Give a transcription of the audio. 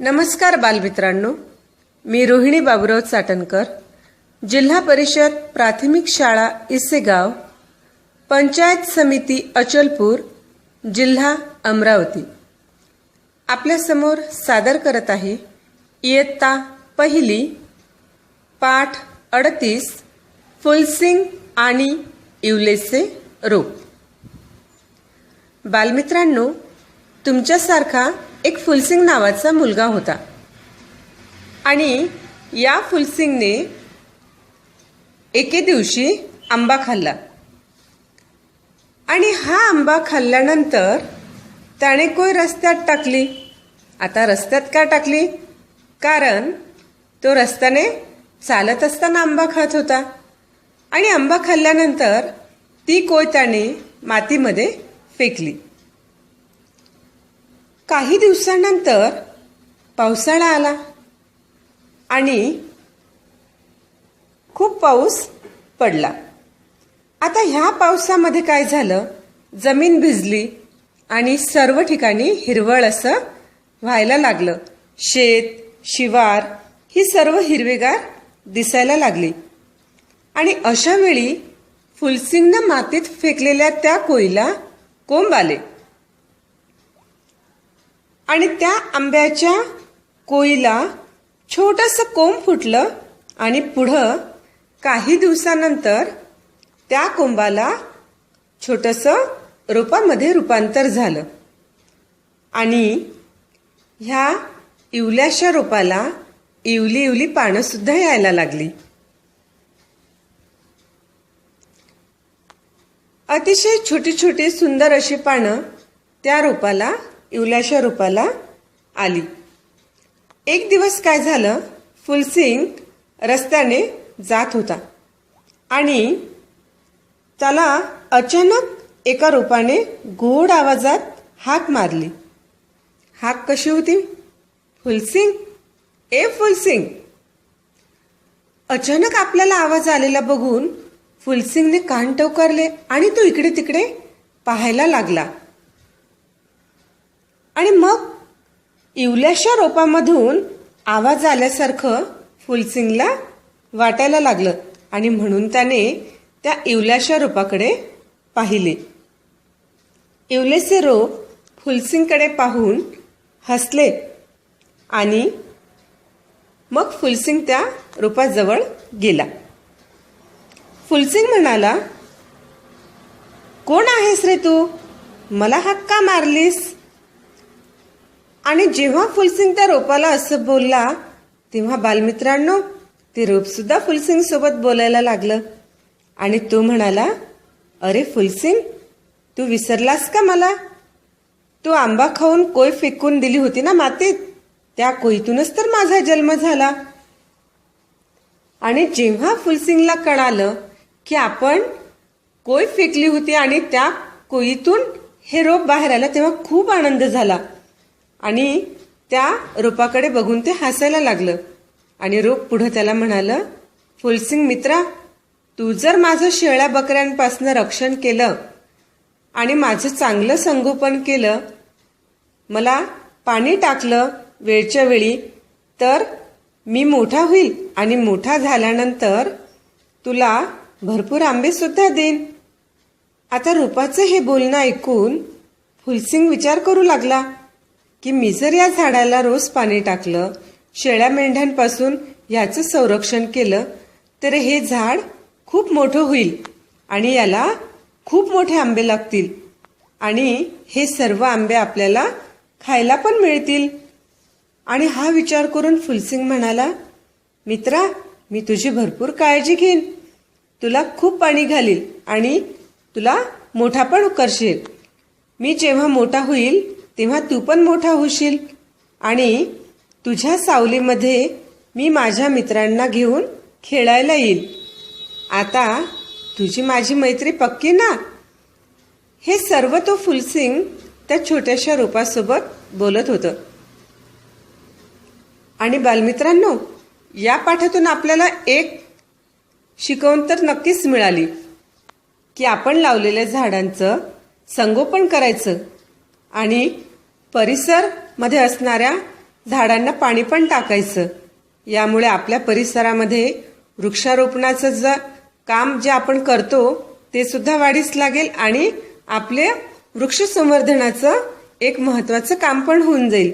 नमस्कार बालमित्रांनो. मी रोहिणी बाबुराव चाटणकर जिल्हा परिषद प्राथमिक शाळा इसेगाव पंचायत समिती अचलपूर जिल्हा अमरावती. आपल्यासमोर सादर करत आहे इयत्ता पहिली पाठ अडतीस फुलसिंग आणि इवलेसे रोप. बालमित्रांनो तुमच्यासारखा एक फुलसिंग नावाचा मुलगा होता. आणि या फुलसिंगने एके दिवशी आंबा खाल्ला. आणि हा आंबा खाल्ल्यानंतर त्याने कोय रस्त्यात टाकली? आता रस्त्यात का टाकली? कारण तो रस्त्याने चालत असताना आंबा खात होता. आणि आंबा खाल्ल्यानंतर ती कोय त्याने मातीमध्ये फेकली. काही दिवसानंतर पावसाळा आला. आणि खूप पाऊस पडला. आता ह्या पावसामध्ये काय झालं? जमीन भिजली आणि सर्व ठिकाणी हिरवळ असं व्हायला लागलं. शेत शिवार ही सर्व हिरवेगार दिसायला लागली. आणि अशा वेळी फुलसिंगनं मातीत फेकलेल्या त्या कोईला कोंब आले. आणि त्या आंब्याच्या कोईला छोटस कोंब फुटलं आणि पुढं काही दिवसानंतर त्या कोंबाला छोटस रोपामध्ये रूपांतर झालं. आणि ह्या इवल्याशा रोपाला इवली इवली पानंसुद्धा यायला लागली. अतिशय छोटी छोटी सुंदर अशी पानं त्या रोपाला इवल्याशा रूपाला आली. एक दिवस काय झालं? फुलसिंग रस्त्याने जात होता. आणि त्याला अचानक एका रूपाने गोड आवाजात हाक मारली. हाक कशी होती? फुलसिंग? ए फुलसिंग! अचानक आपल्याला आवाज आलेला बघून फुलसिंगने कान टवकारले आणि तो इकडे तिकडे पाहायला लागला. आणि मग इवल्याशा रोपामधून आवाज आल्यासारखं फुलसिंगला वाटायला लागलं आणि म्हणून त्याने त्या इवल्याशा रोपाकडे पाहिले. इवलेचे रोप फुलसिंगकडे पाहून हसले आणि मग फुलसिंग त्या रोपाजवळ गेला. फुलसिंग म्हणाला कोण आहेस रे तू? मला हक्का का मारलीस. आणि जेव्हा फुलसिंग त्या रोपाला असं बोलला तेव्हा बालमित्रांनो ते रोप सुद्धा फुलसिंग सोबत बोलायला लागलं. आणि तो म्हणाला अरे फुलसिंग तू विसरलास का मला? तू आंबा खाऊन कोय फेकून दिली होती ना मातीत? त्या कोयीतूनच तर माझा जन्म झाला. आणि जेव्हा फुलसिंगला कळालं की आपण कोय फेकली होती आणि त्या कोयीतून हे रोप बाहेर आलं तेव्हा खूप आनंद झाला. आणि त्या रोपाकडे बघून ते हसायला लागलं. आणि रोप पुढं त्याला म्हणालं फुलसिंग मित्रा तू जर माझं शेळ्या बकऱ्यांपासनं रक्षण केलं आणि माझं चांगलं संगोपन केलं मला पाणी टाकलं वेळच्या वेळी तर मी मोठा होईल आणि मोठा झाल्यानंतर तुला भरपूर आंबेसुद्धा देईन. आता रोपाचं हे बोलणं ऐकून फुलसिंग विचार करू लागला. की मी जर या झाडाला रोज पाणी टाकलं शेळ्या मेंढ्यांपासून याचं संरक्षण केलं तर हे झाड खूप मोठं होईल आणि याला खूप मोठे आंबे लागतील. आणि हे सर्व आंबे आपल्याला खायला पण मिळतील. आणि हा विचार करून फुलसिंग म्हणाला मित्रा मी तुझी भरपूर काळजी घेईन. तुला खूप पाणी घालील आणि तुला मोठा पण करशील मी जेव्हा मोठा होईल तेव्हा तू पण मोठा होशील. आणि तुझ्या सावलीमध्ये मी माझ्या मित्रांना घेऊन खेळायला येईल. आता तुझी माझी मैत्री पक्की ना? हे सर्व तो फुलसिंग त्या छोट्याशा रोपासोबत बोलत होतं. आणि बालमित्रांनो या पाठातून आपल्याला एक शिकवण तर नक्कीच मिळाली की आपण लावलेल्या झाडांचं संगोपन करायचं. आणि परिसरमध्ये असणाऱ्या झाडांना पाणी पण टाकायचं. यामुळे आपल्या परिसरामध्ये वृक्षारोपणाचं ज काम जे आपण करतो ते सुद्धा वाढीस लागेल आणि आपले वृक्ष संवर्धनाचं एक महत्वाचं काम पण होऊन जाईल.